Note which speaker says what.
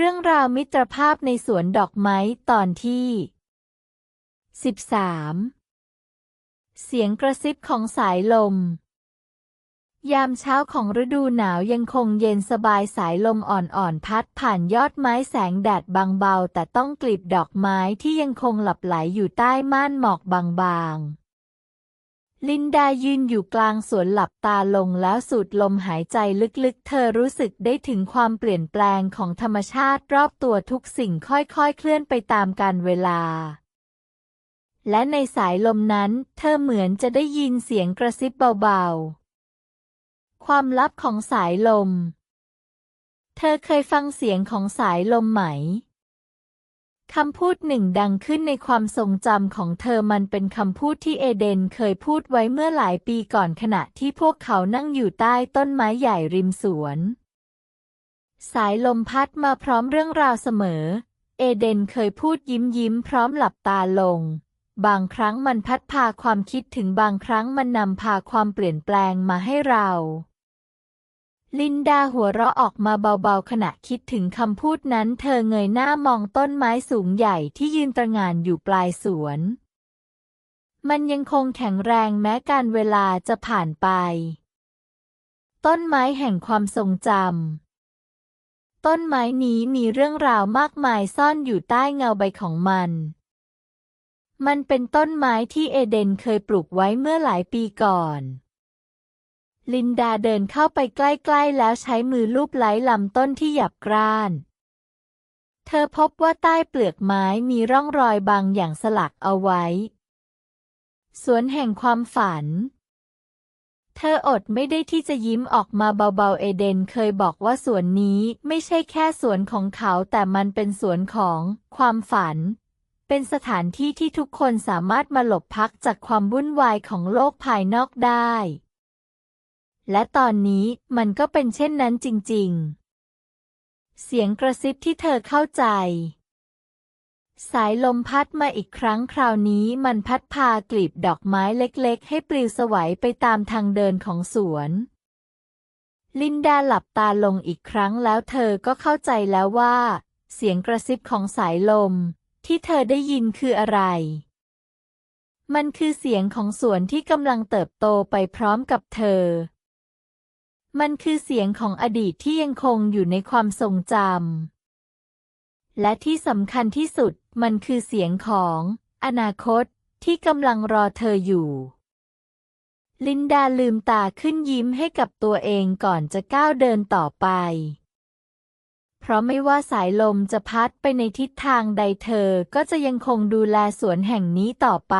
Speaker 1: เรื่องราวมิตรภาพในสวนดอกไม้ตอนที่ 13 เสียงกระซิบของสายลม ยามเช้าของฤดูหนาวยังคงเย็นสบายสายลมอ่อนๆพัดผ่านยอดไม้แสงแดดบางเบาแต่ต้องกลีบดอกไม้ที่ยังคงหลับไหลอยู่ใต้ม่านหมอกบางๆ ลินดายืนอยู่กลางสวนหลับตาลงแล้วสูดลมหายใจลึกๆ เธอรู้สึกได้ถึงความเปลี่ยนแปลงของธรรมชาติรอบตัวทุกสิ่งค่อยๆ เคลื่อนไปตามกาลเวลา และในสายลมนั้น เธอเหมือนจะได้ยินเสียงกระซิบเบาๆ ความลับของสายลม เธอเคยฟังเสียงของสายลมไหม คำพูดหนึ่งดังขึ้นในความทรงจำของเธอมันเป็นคำพูดที่เอเดนเคยพูดไว้เมื่อหลายปีก่อนขณะที่พวกเขานั่งอยู่ใต้ต้นไม้ใหญ่ริมสวน สายลมพัดมาพร้อมเรื่องราวเสมอ เอเดนเคยพูดยิ้มยิ้มพร้อมหลับตาลง บางครั้งมันพัดพาความคิดถึงบางครั้งมันนำพาความเปลี่ยนแปลงมาให้เรา ลินดาหัวเราะออกมาเบาๆ ขณะคิดถึงคำพูดนั้น เธอเงยหน้ามองต้นไม้สูงใหญ่ที่ยืนตระหง่านอยู่ปลายสวน มันยังคงแข็งแรงแม้การเวลาจะผ่านไป ต้นไม้แห่งความทรงจำต้นไม้นี้มีเรื่องราวมากมายซ่อนอยู่ใต้เงาใบของมัน มันเป็นต้นไม้ที่เอเดนเคยปลูกไว้เมื่อหลายปีก่อน ลินดาเดินเข้าไปใกล้ๆ แล้วใช้มือลูบไล้ลำต้นที่หยับกร้าน เธอพบว่าใต้เปลือกไม้มีร่องรอยบางอย่างสลักเอาไว้ สวนแห่งความฝัน เธออดไม่ได้ที่จะยิ้มออกมาเบาๆ เอเดนเคยบอกว่าสวนนี้ไม่ใช่แค่สวนของเขาแต่มันเป็นสวนของความฝันเป็นสถานที่ที่ทุกคนสามารถมาหลบพักจากความวุ่นวายของโลกภายนอกได้ และตอนนี้มันก็เป็นเช่นนั้นจริง ๆ เสียงกระซิบที่เธอเข้าใจ สายลมพัดมาอีกครั้งคราวนี้มันพัดพากลีบดอกไม้เล็กๆ ให้ปลิวสวัยไปตามทางเดินของสวน ลินดาหลับตาลงอีกครั้งแล้วเธอก็เข้าใจแล้วว่า เสียงกระซิบของสายลม ที่เธอได้ยินคืออะไรมันคือเสียงของสวนที่กำลังเติบโตไปพร้อมกับเธอ มันคือเสียงของอดีตที่ยังคงอยู่ในความทรงจำ และที่สำคัญที่สุดมันคือเสียงของอนาคตที่กำลังรอเธออยู่ ลินดาลืมตาขึ้นยิ้มให้กับตัวเองก่อนจะก้าวเดินต่อไป เพราะไม่ว่าสายลมจะพัดไปในทิศทางใดเธอก็จะยังคงดูแลสวนแห่งนี้ต่อไป